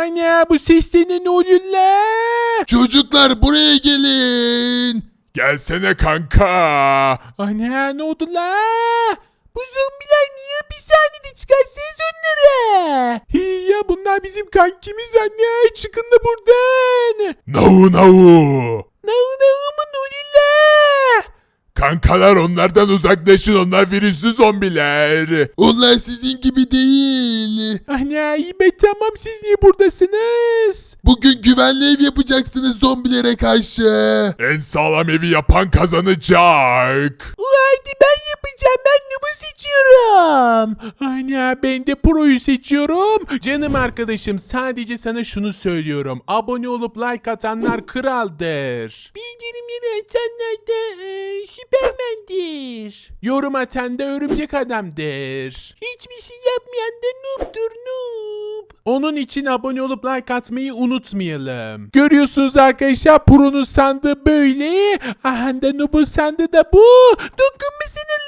Ana bu seslerine ne oluyor la? Çocuklar buraya gelin. Gelsene kanka. Ana ne oldu la? Bu zombiler niye hapishanede çıkarsanız onları? Hi ya bunlar bizim kankimiz anne. Çıkın da buradan. Nahu nahu. Nahu nahu mu ne oluyor la? Kankalar onlardan uzaklaşın onlar virüslü zombiler. Onlar sizin gibi değil. Ana iyi be tamam siz niye buradasınız? Bugün güvenli ev yapacaksınız zombilere karşı. En sağlam evi yapan kazanacak. Haydi ben yapacağım. Ben Nub'u seçiyorum. Ana ben de Pro'yu seçiyorum. Canım arkadaşım sadece sana şunu söylüyorum. Abone olup like atanlar kraldır. Bildirimleri atanlar da e, süpermendir. Yorum atan da örümcek adamdır. Hiçbir şey yapmayan da noob'dur noob. Onun için abone olup like atmayı unutmayalım. Görüyorsunuz arkadaşlar Pro'nun sandığı böyle. Aha da Noob'un sandığı da bu. Dokunmasana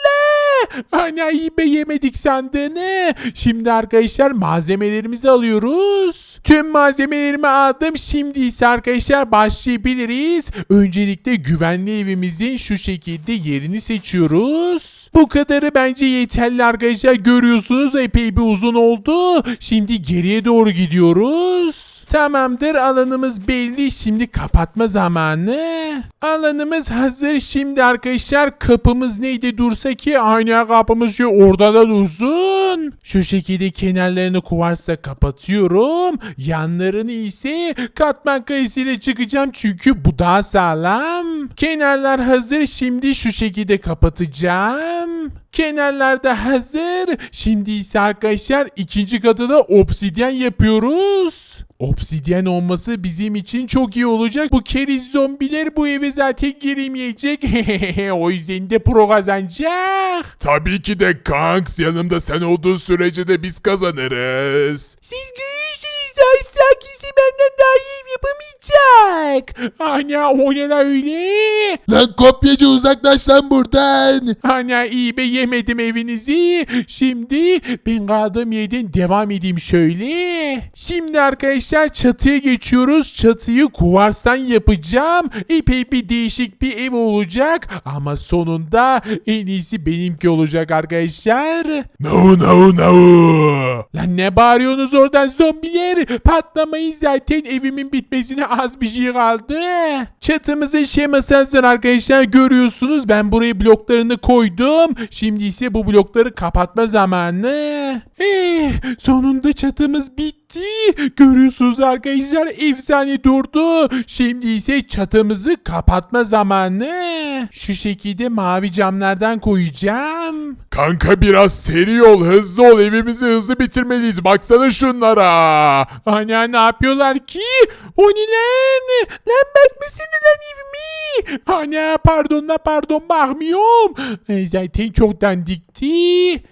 la. Ana iyi be yemedik sandığını. Şimdi arkadaşlar malzemelerimizi alıyoruz. Tüm malzemelerimi aldım. Şimdi ise arkadaşlar başlayabiliriz. Öncelikle güvenli evimizin şu şekilde yerini seçiyoruz. Bu kadarı bence yeterli arkadaşlar. Görüyorsunuz epey bir uzun oldu. Şimdi geriye doğru gidiyoruz. Tamamdır alanımız belli. Şimdi kapatma zamanı. Alanımız hazır. Şimdi arkadaşlar kapımız neydi dursa ki aynı kapımız şu orada da dursun. Şu şekilde kenarlarını kuvarsla kapatıyorum. Yanlarını ise katman kayısıyla çıkacağım çünkü bu daha sağlam. Kenarlar hazır. Şimdi şu şekilde kapatacağım. Kenarlar da hazır. Şimdi ise arkadaşlar ikinci katı da obsidyen yapıyoruz. Obsidyen olması bizim için çok iyi olacak. Bu keriz zombiler bu eve zaten giremeyecek. o yüzden de pro kazanacak. Tabii ki de kanks yanımda sen olduğun sürece de biz kazanırız. Siz görürsünüz asla kimse benden daha iyi ev yapamayacak. Ana o ne la öyle? Lan kopyacı uzaklaş lan buradan. Ana iyi be yemedim evinizi. Şimdi ben kaldığım yerden devam edeyim şöyle. Şimdi arkadaşlar çatıya geçiyoruz. Çatıyı kuvarstan yapacağım. Epey bir değişik bir ev olacak. Ama sonunda en iyisi benimki olacak arkadaşlar. Nahu nahu nahu. Lan ne bağırıyorsunuz oradan zombiler? Patlamayın zaten evimin bitmesine az bir şey kaldı. Çatımızın şeması hazır arkadaşlar görüyorsunuz. Ben buraya bloklarını koydum. Şimdi ise bu blokları kapatma zamanı. Eh, sonunda çatımız bitti. Görüyorsunuz arkadaşlar efsane durdu. Şimdi ise çatımızı kapatma zamanı. Şu şekilde mavi camlardan koyacağım. Kanka biraz seri ol hızlı ol evimizi hızlı bitirmeliyiz baksana şunlara. Ana ne yapıyorlar ki? O ne lan? Lan bakmasana lan evimi. Ana pardon la pardon bakmıyorum. E, zaten çok dandikti.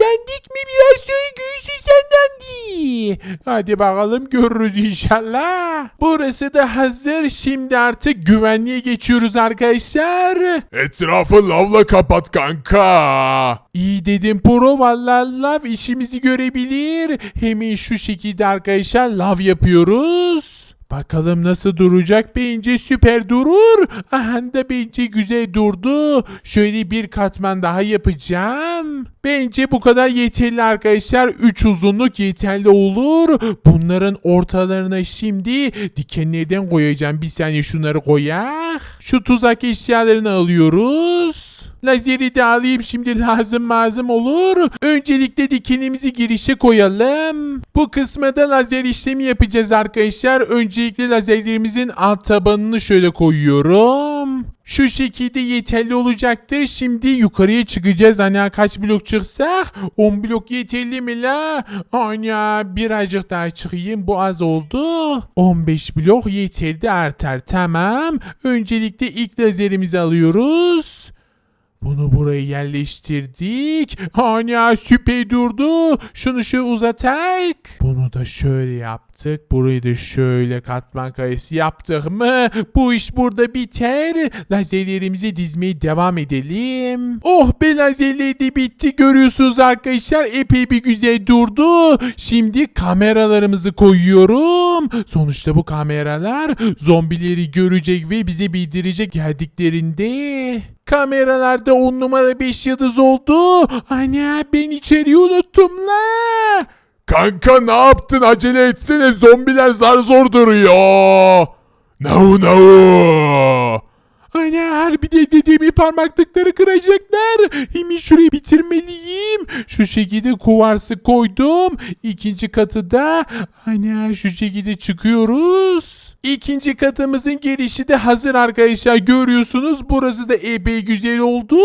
Dandik mi biraz sonra görürsün sen dandi. Hadi bakalım görürüz inşallah. Burası da hazır. Şimdi artık güvenliğe geçiyoruz arkadaşlar. Etrafı lavla kapat kanka. İyi dedim pro vallahi lav işimizi görebilir. Hemen şu şekilde arkadaşlar lav yapıyoruz. Bakalım nasıl duracak bence süper durur. Aha da bence güzel durdu. Şöyle bir katman daha yapacağım. Bence bu kadar yeterli arkadaşlar. 3 uzunluk yeterli olur. Bunların ortalarına şimdi dikenlerden koyacağım. Bir saniye şunları koyak. Şu tuzak eşyalarını alıyoruz. Lazeri de alayım şimdi lazım mazım olur. Öncelikle dikenimizi girişe koyalım. Bu kısma da lazer işlemi yapacağız arkadaşlar. Öncelikle lazerlerimizin alt tabanını şöyle koyuyorum. Şu şekilde yeterli olacaktır. Şimdi yukarıya çıkacağız. Hani kaç blok çıksak? 10 blok yeterli mi la? Ana birazcık daha çıkayım. Bu az oldu. 15 blok yeterli artar. Tamam. Öncelikle ilk lazerimizi alıyoruz. Bunu buraya yerleştirdik. Ana süper durdu. Şunu şöyle uzatak. Bunu da şöyle yaptık. Burayı da şöyle katman kayası yaptık mı? Bu iş burada biter. Lazerlerimizi dizmeye devam edelim. Oh be lazerler de bitti. Görüyorsunuz arkadaşlar. Epey bir güzel durdu. Şimdi kameralarımızı koyuyorum. Sonuçta bu kameralar zombileri görecek ve bize bildirecek geldiklerinde. Kameralarda 10 numara 5 yıldız oldu. Ana ben içeriği unuttum la. Kanka ne yaptın acele etsene zombiler zar zor duruyor. No no. Ana harbiden dediğimi parmaklıkları kıracaklar. Hemen şurayı bitirmeliyim. Şu şekilde kuvarsı koydum. İkinci katı da ana şu şekilde çıkıyoruz. İkinci katımızın girişi de hazır arkadaşlar. Görüyorsunuz burası da epey güzel oldu.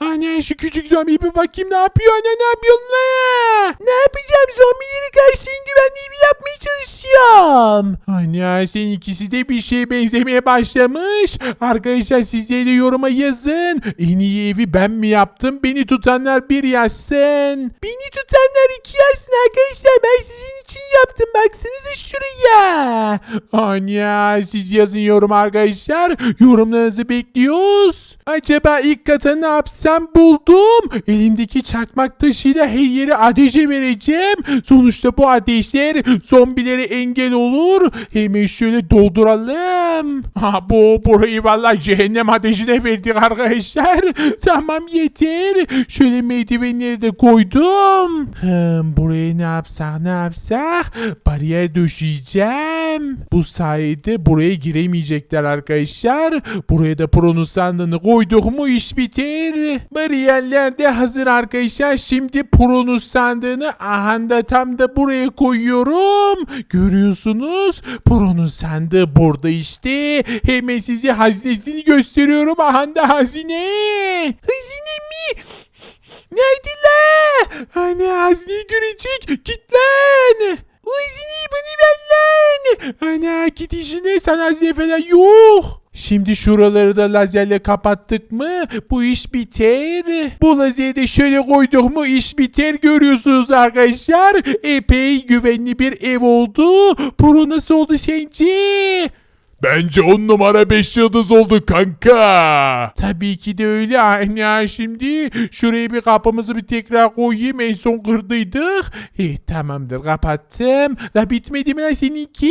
Ana şu küçük zombi bir bakayım ne yapıyor ana ne yapıyorsun la? Ne yapacağım zombileri karşı güvenli evi yapmaya çalışıyorum. Ana senin ikisi de bir şeye benzemeye başlamış. Arkadaşlar sizleri de yoruma yazın. En iyi evi ben mi yaptım? Beni tutanlar bir yazsın. Beni tutanlar iki yazsın arkadaşlar. Ben sizin için yaptım. Baksanıza şuraya. Anya siz yazın yorum arkadaşlar. Yorumlarınızı bekliyoruz. Acaba ilk kata ne yapsam buldum. Elimdeki çakmak taşıyla her yere ateşe vereceğim. Sonuçta bu ateşler zombilere engel olur. Hemen şöyle dolduralım. Ha, bu burayı vallahi cehennem ateşine verdik arkadaşlar. Tamam yeter. Şöyle merdivenleri de koydum. Hmm, buraya ne yapsak ne yapsak? Bariyer döşeyeceğim. Bu sayede buraya giremeyecekler arkadaşlar. Buraya da Pro'nun sandığını koyduk mu iş biter. Bariyerler de hazır arkadaşlar. Şimdi Pro'nun sandığını aha da tam da buraya koyuyorum. Görüyorsunuz. Pro'nun sandığı burada işte. Hemen size hazinesini gösteriyorum. Aha da hazine. Hazine mi? Nerede la? Hani hazineyi görecek. Git lan. O hazineyi bana ver lan. Ana git işine sen hazine falan yok. Şimdi şuraları da lazerle kapattık mı bu iş biter. Bu lazeri de şöyle koyduk mu iş biter görüyorsunuz arkadaşlar. Epey güvenli bir ev oldu. Pro nasıl oldu sence? Bence on numara 5 yıldız oldu kanka. Tabii ki de öyle. Aynı şimdi şuraya bir kapımızı bir tekrar koyayım. En son kırdıydık. Eh tamamdır kapattım. La bitmedi mi lan seninki?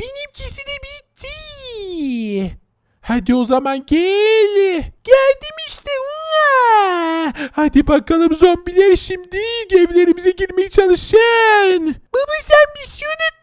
Benimkisi de bitti. Hadi o zaman gel. Geldim işte. Ua! Hadi bakalım zombiler şimdi evlerimize girmeye çalışın. Baba sen bir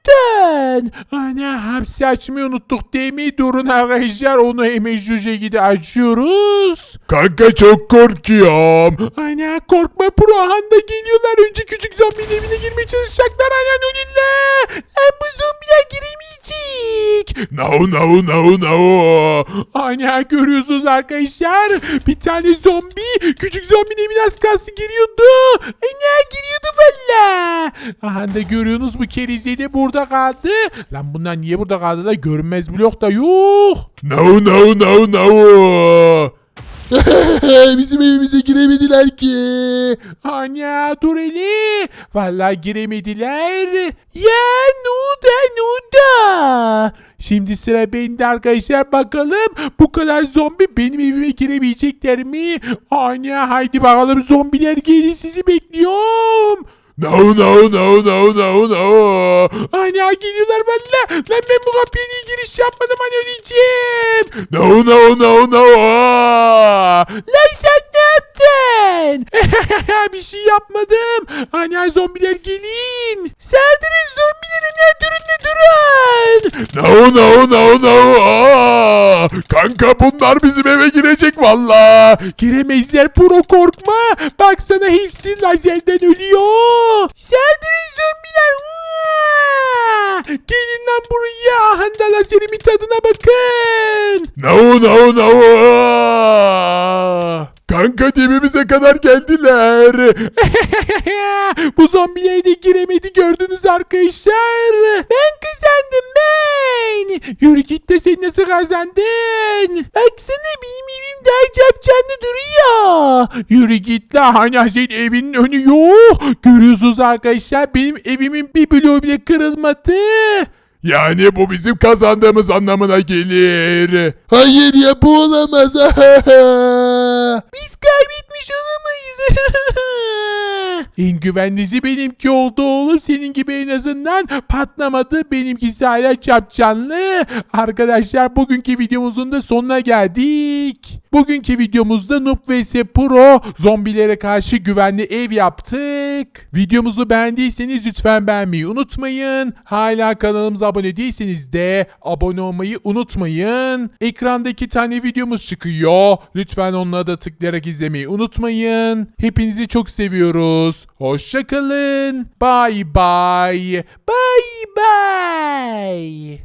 unuttun. Ana hapsi açmayı unuttuk değil mi? Durun arkadaşlar onu hemen şu şekilde açıyoruz. Kanka çok korkuyorum. Ana korkma pro anda geliyorlar. Önce küçük zombinin evine girmeye çalışacaklar. Ana nonilla. Lan bu zombiler giremeyecek. No no no no. Ana görüyorsunuz arkadaşlar. Bir tane zombi küçük zombinin evine az kalsın giriyordu. Ana giriyordu valla. Aha da görüyorsunuz bu kerizli de burada kaldı. Lan bunlar niye burada kaldı da görünmez blok da yok. No no no no. Bizim evimize giremediler ki. Ana dur hele. Vallahi giremediler. Ya ne oldu? Şimdi sıra bende arkadaşlar bakalım bu kadar zombi benim evime giremeyecekler mi? Ana haydi bakalım zombiler gelin sizi bekliyorum. No no no no no no. Ana geliyorlar valla. Lan ben bu kapıya niye giriş yapmadım hani öleceğim. No no no no. Lan sen ne yaptın? bir şey yapmadım. Ana zombiler gelin. Saldırın zombilere ne durun durun. No no no no. Aa! Kanka bunlar bizim eve girecek valla. Giremezler pro korkma. Baksana hepsi lazerden ölüyor. Saldırın zombiler. Gelin lan buraya. Ahanda lazerimin tadına bakın. No no no. Kanka dibimize kadar geldiler. Bu zombiler de giremedi gördünüz arkadaşlar. Ben kazandım ben. Yürü git de sen nasıl kazandın? Baksana benim evim daha capcanlı duruyor. Yürü git la hani senin evinin önü yok. Görüyorsunuz arkadaşlar benim evimin bir bloğu bile kırılmadı. Yani bu bizim kazandığımız anlamına gelir. Hayır ya bu olamaz. en güvenlisi benimki oldu oğlum. Senin gibi en azından patlamadı. Benimkisi hala çapcanlı. Arkadaşlar bugünkü videomuzun da sonuna geldik. Bugünkü videomuzda Noob vs Pro zombilere karşı güvenli ev yaptık. Videomuzu beğendiyseniz lütfen beğenmeyi unutmayın. Hala kanalımıza abone değilseniz de abone olmayı unutmayın. Ekranda iki tane videomuz çıkıyor. Lütfen onlara da tıklayarak izlemeyi unutmayın. Hepinizi çok seviyoruz. Hoşçakalın. Bye bye. Bye bye.